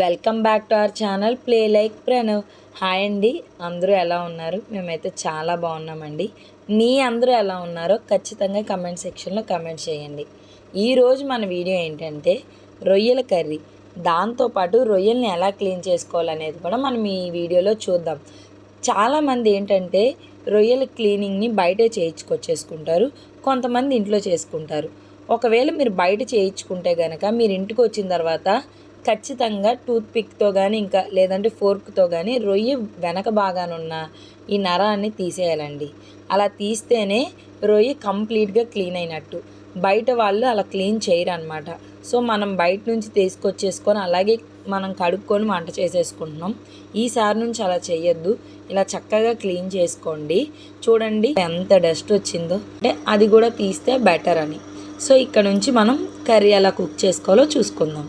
Welcome back to our channel play like Pranav. Hi అండి అందరూ ఎలా ఉన్నారు? మేమైతే చాలా బాగున్నామండి. మీ అందరూ ఎలా ఉన్నారో ఖచ్చితంగా కమెంట్ సెక్షన్లో కమెంట్ చేయండి. ఈరోజు మన వీడియో ఏంటంటే రొయ్యల కర్రీ. దాంతోపాటు రొయ్యల్ని ఎలా క్లీన్ చేసుకోవాలనేది కూడా మనం ఈ వీడియోలో చూద్దాం. చాలామంది ఏంటంటే రొయ్యల క్లీనింగ్ని బయటే చేయించుకొచ్చేసుకుంటారు కొంతమంది ఇంట్లో చేసుకుంటారు. ఒకవేళ మీరు బయట చేయించుకుంటే కనుక మీరు ఇంటికి వచ్చిన తర్వాత ఖచ్చితంగా టూత్పిక్తో కానీ ఇంకా లేదంటే ఫోర్క్తో కానీ రొయ్య వెనక భాగానున్న ఈ నరాన్ని తీసేయాలండి. అలా తీస్తేనే రొయ్య కంప్లీట్గా క్లీన్ అయినట్టు. బయట వాళ్ళు అలా క్లీన్ చేయరనమాట సో మనం బయట నుంచి తీసుకొచ్చేసుకొని అలాగే మనం కడుక్కొని వంట చేసేసుకుంటున్నాం. ఈసారి నుంచి అలా చేయొద్దు ఇలా చక్కగా క్లీన్ చేసుకోండి. చూడండి ఎంత డస్ట్ వచ్చిందో. అంటే అది కూడా తీస్తే బెటర్ అని. సో ఇక్కడ నుంచి మనం కర్రీ ఎలా కుక్ చేసుకోవాలో చూసుకుందాం.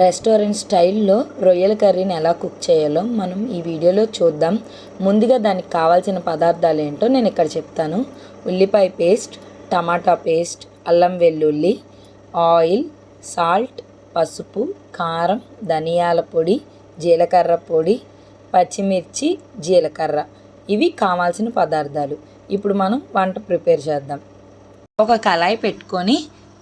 రెస్టారెంట్ స్టైల్లో రొయ్యల కర్రీని ఎలా కుక్ చేయాలో మనం ఈ వీడియోలో చూద్దాం. ముందుగా దానికి కావాల్సిన పదార్థాలు ఏంటో నేను ఇక్కడ చెప్తాను. ఉల్లిపాయ పేస్ట్ టమాటా పేస్ట్ అల్లం వెల్లుల్లి ఆయిల్ సాల్ట్ పసుపు కారం ధనియాల పొడి జీలకర్ర పొడి పచ్చిమిర్చి జీలకర్ర. ఇవి కావాల్సిన పదార్థాలు. ఇప్పుడు మనం వంట ప్రిపేర్ చేద్దాం. ఒక కళాయి పెట్టుకొని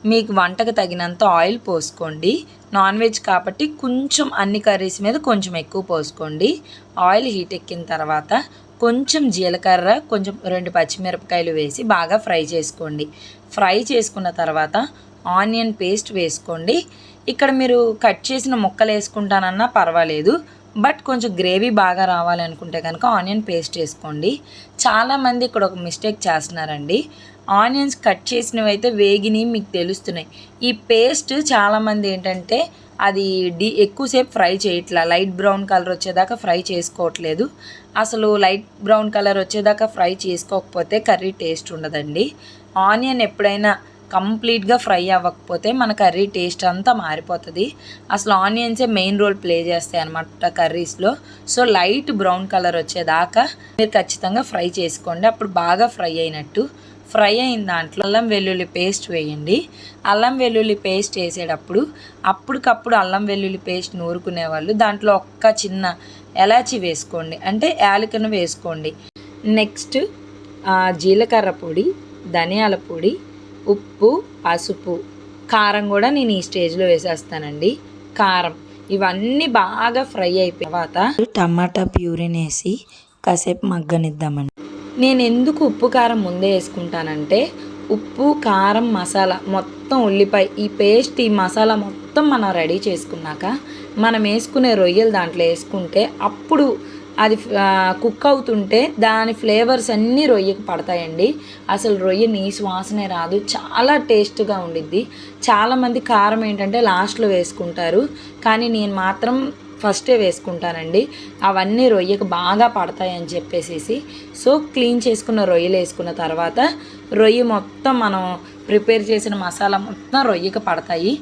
మీకు వంటకు తగినంత ఆయిల్ పోసుకోండి. నాన్ వెజ్ కాబట్టి కొంచెం అన్ని కర్రీస్ మీద కొంచెం ఎక్కువ పోసుకోండి. ఆయిల్ హీట్ ఎక్కిన తర్వాత కొంచెం జీలకర్ర కొంచెం రెండు పచ్చిమిరపకాయలు వేసి బాగా ఫ్రై చేసుకోండి. ఫ్రై చేసుకున్న తర్వాత ఆనియన్ పేస్ట్ వేసుకోండి. ఇక్కడ మీరు కట్ చేసిన ముక్కలు వేసుకుంటానన్నా పర్వాలేదు. బట్ కొంచెం గ్రేవీ బాగా రావాలనుకుంటే కనుక ఆనియన్ పేస్ట్ వేసుకోండి. చాలామంది ఇక్కడ ఒక మిస్టేక్ చేస్తున్నారండి. ఆనియన్స్ కట్ చేసినవి అయితే వేగిని మీకు తెలుస్తున్నాయి. ఈ పేస్ట్ చాలామంది ఏంటంటే అది డి ఎక్కువసేపు ఫ్రై చేయట్లా. లైట్ బ్రౌన్ కలర్ వచ్చేదాకా ఫ్రై చేసుకోవట్లేదు. అసలు లైట్ బ్రౌన్ కలర్ వచ్చేదాకా ఫ్రై చేసుకోకపోతే కర్రీ టేస్ట్ ఉండదండి. ఆనియన్ ఎప్పుడైనా కంప్లీట్గా ఫ్రై అవ్వకపోతే మన కర్రీ టేస్ట్ అంతా మారిపోతుంది. అసలు ఆనియన్సే మెయిన్ రోల్ ప్లే చేస్తాయి అనమాట కర్రీస్లో. సో లైట్ బ్రౌన్ కలర్ వచ్చేదాకా మీరు ఖచ్చితంగా ఫ్రై చేసుకోండి. అప్పుడు బాగా ఫ్రై అయినట్టు. ఫ్రై అయిన దాంట్లో అల్లం వెల్లుల్లి పేస్ట్ వేయండి. అల్లం వెల్లుల్లి పేస్ట్ వేసేటప్పుడు అప్పటికప్పుడు అల్లం వెల్లుల్లి పేస్ట్ నూరుకునే వాళ్ళు దాంట్లో ఒక్క చిన్న ఎలాచి వేసుకోండి. అంటే యాలకను వేసుకోండి. నెక్స్ట్ జీలకర్ర పొడి ధనియాల పొడి ఉప్పు పసుపు కారం కూడా నేను ఈ స్టేజ్లో వేసేస్తానండి. కారం. ఇవన్నీ బాగా ఫ్రై అయిపోయిన తర్వాత టమాటా ప్యూరిన్ వేసి కాసేపు మగ్గనిద్దామండి. నేను ఎందుకు ఉప్పు కారం ముందే వేసుకుంటానంటే ఉప్పు కారం మసాలా మొత్తం ఉల్లిపాయ ఈ పేస్ట్ ఈ మసాలా మొత్తం మనం రెడీ చేసుకున్నాక మనం వేసుకునే రొయ్యలు దాంట్లో వేసుకుంటే అప్పుడు అది కుక్ అవుతుంటే దాని ఫ్లేవర్స్ అన్నీ రొయ్యకు పడతాయండి. అసలు రొయ్య నీ వాసనే రాదు చాలా టేస్ట్గా ఉండిద్ది. చాలామంది కారం ఏంటంటే లాస్ట్లో వేసుకుంటారు. కానీ నేను మాత్రం ఫస్టే వేసుకుంటానండి. అవన్నీ రొయ్యకు బాగా పడతాయి అని చెప్పేసి సో క్లీన్ చేసుకున్న రొయ్యలు వేసుకున్న తర్వాత రొయ్య మొత్తం మనం ప్రిపేర్ చేసిన మసాలా మొత్తం రొయ్యకు పడతాయి.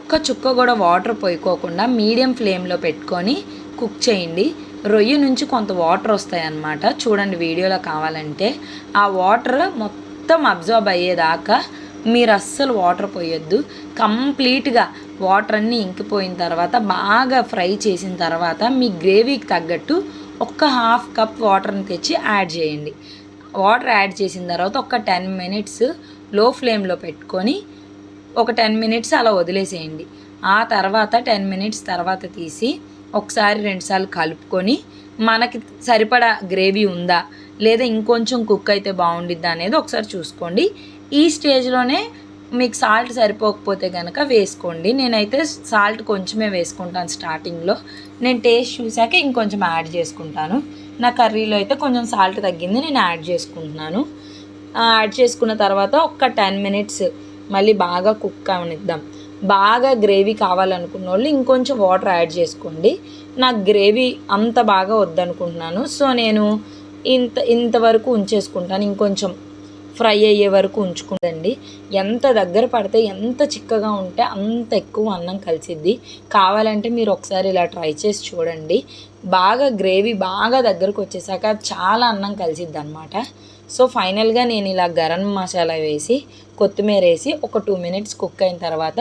ఒక్క చుక్క కూడా వాటర్ పోయికోకుండా మీడియం ఫ్లేమ్లో పెట్టుకొని కుక్ చేయండి. రొయ్య నుంచి కొంత వాటర్ వస్తాయి అన్నమాట చూడండి వీడియోలో కావాలంటే. ఆ వాటర్ మొత్తం అబ్జర్బ్ అయ్యేదాకా మీరు అస్సలు వాటర్ పోయొద్దు. కంప్లీట్గా వాటర్ అన్నీ ఇంకిపోయిన తర్వాత బాగా ఫ్రై చేసిన తర్వాత మీ గ్రేవీకి తగ్గట్టు ఒక్క హాఫ్ కప్ వాటర్ని తెచ్చి యాడ్ చేయండి. వాటర్ యాడ్ చేసిన తర్వాత ఒక టెన్ మినిట్స్లో ఫ్లేమ్లో పెట్టుకొని ఒక టెన్ మినిట్స్ అలా వదిలేసేయండి. ఆ తర్వాత టెన్ మినిట్స్ తర్వాత తీసి ఒకసారి రెండుసార్లు కలుపుకొని మనకి సరిపడా గ్రేవీ ఉందా లేదా ఇంకొంచెం కుక్ అయితే బాగుండిద్దా అనేది ఒకసారి చూసుకోండి. ఈ స్టేజ్లోనే మీకు సాల్ట్ సరిపోకపోతే కనుక వేసుకోండి. నేనైతే సాల్ట్ కొంచెమే వేసుకుంటాను స్టార్టింగ్లో నేను టేస్ట్ చూసాక ఇంకొంచెం యాడ్ చేసుకుంటాను. నా కర్రీలో అయితే కొంచెం సాల్ట్ తగ్గింది నేను యాడ్ చేసుకుంటున్నాను. యాడ్ చేసుకున్న తర్వాత ఒక టెన్ మినిట్స్ మళ్ళీ బాగా కుక్ అవనిద్దాం. బాగా గ్రేవీ కావాలనుకున్న వాళ్ళు ఇంకొంచెం వాటర్ యాడ్ చేసుకోండి. నాకు గ్రేవీ అంత బాగా వద్దనుకుంటున్నాను. సో నేను ఇంత ఇంతవరకు ఉంచేసుకుంటాను. ఇంకొంచెం ఫ్రై అయ్యే వరకు ఉంచుకుందండి. ఎంత దగ్గర పడితే ఎంత చిక్కగా ఉంటే అంత ఎక్కువ అన్నం కలిసిద్ది. కావాలంటే మీరు ఒకసారి ఇలా ట్రై చేసి చూడండి. బాగా గ్రేవీ బాగా దగ్గరకు వచ్చేసాక చాలా అన్నం కలిసిద్ది అనమాట సో ఫైనల్గా నేను ఇలా గరం మసాలా వేసి కొత్తిమీర వేసి ఒక టూ మినిట్స్ కుక్ అయిన తర్వాత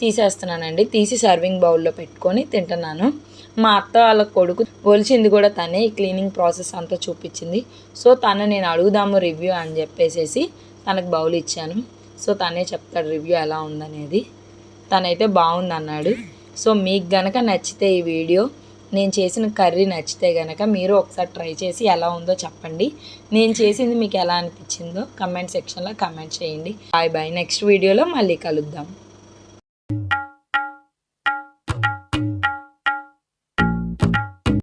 తీసేస్తున్నానండి. తీసి సర్వింగ్ బౌల్లో పెట్టుకొని తింటున్నాను. మా అత్త వాళ్ళ కొడుకు ఒలిచింది కూడా తనే ఈ క్లీనింగ్ ప్రాసెస్ అంతా చూపించింది. సో తను నేను అడుగుదాము రివ్యూ అని చెప్పేసేసి తనకు బౌల్ ఇచ్చాను. సో తనే చెప్తాడు రివ్యూ ఎలా ఉందనేది. తనైతే బాగుంది అన్నాడు సో మీకు గనక నచ్చితే ఈ వీడియో నేను చేసిన కర్రీ నచ్చితే గనక మీరు ఒకసారి ట్రై చేసి ఎలా ఉందో చెప్పండి. నేను చేసింది మీకు ఎలా అనిపించిందో కమెంట్ సెక్షన్లో కమెంట్ చేయండి. Bye bye. నెక్స్ట్ వీడియోలో మళ్ళీ కలుద్దాం.